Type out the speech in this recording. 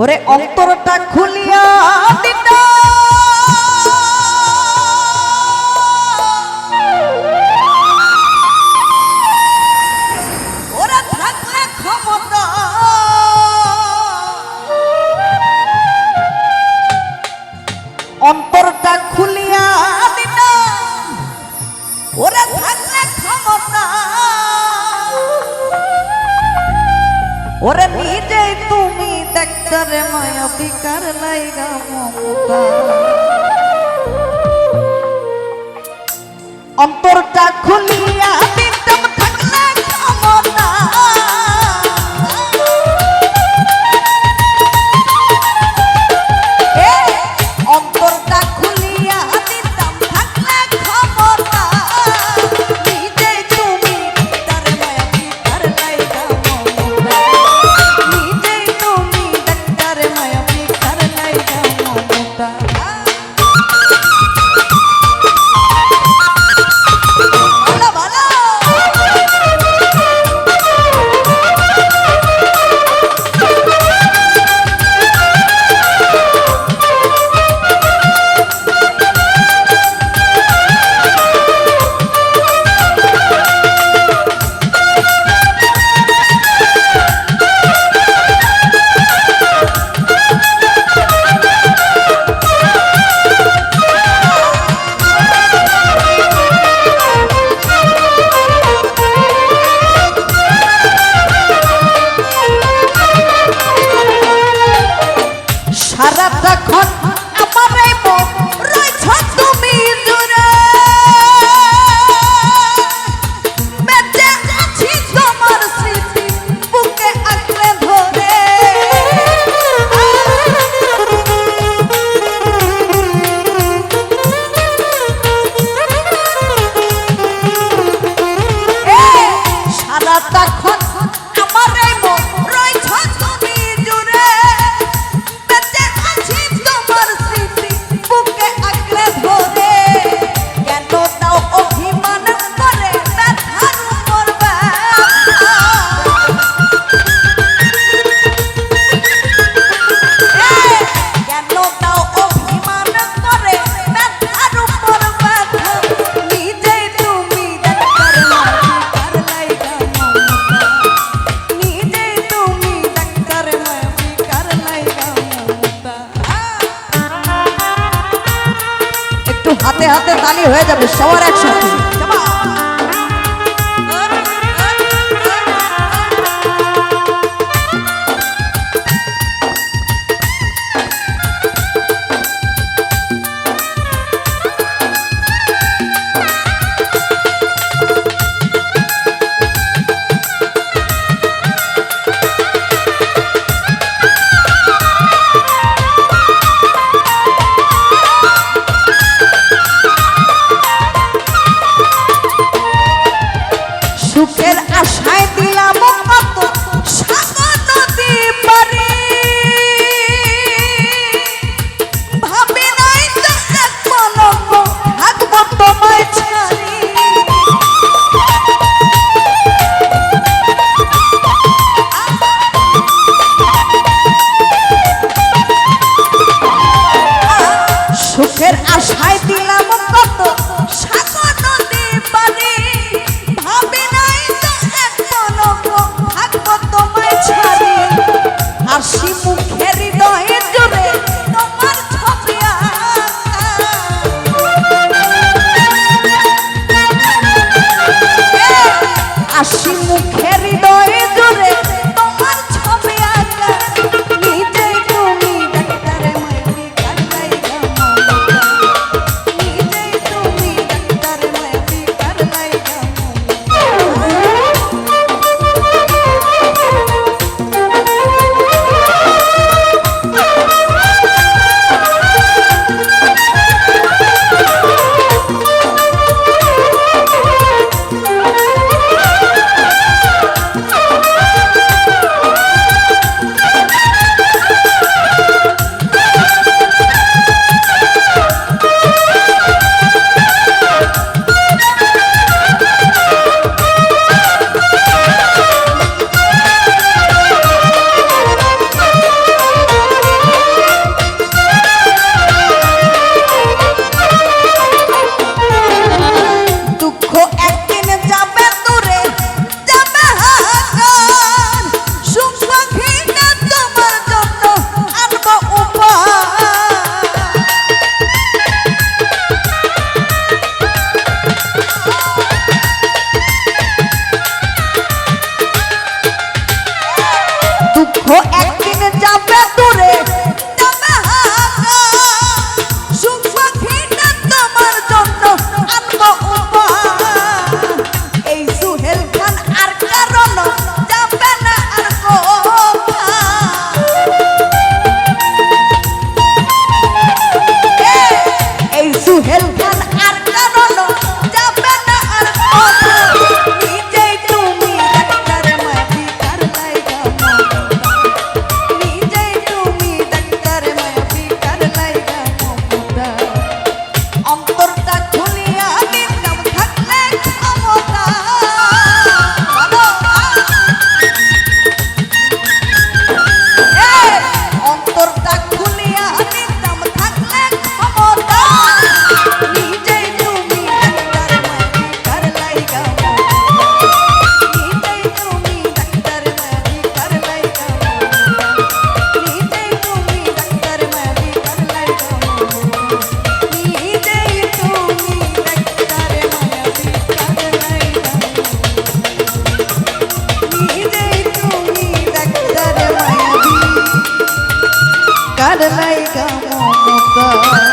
ওরে অন্তরটা খুলিয়া দিত অন্তরটা খুলিয়া দিটা ওরা থাকলে ক্ষমতা। ওরে ভিতরে ময় বিকার লাইগা মমতা। অন্তরটা রানী হয়ে যাবে সবার একসাথে। रात না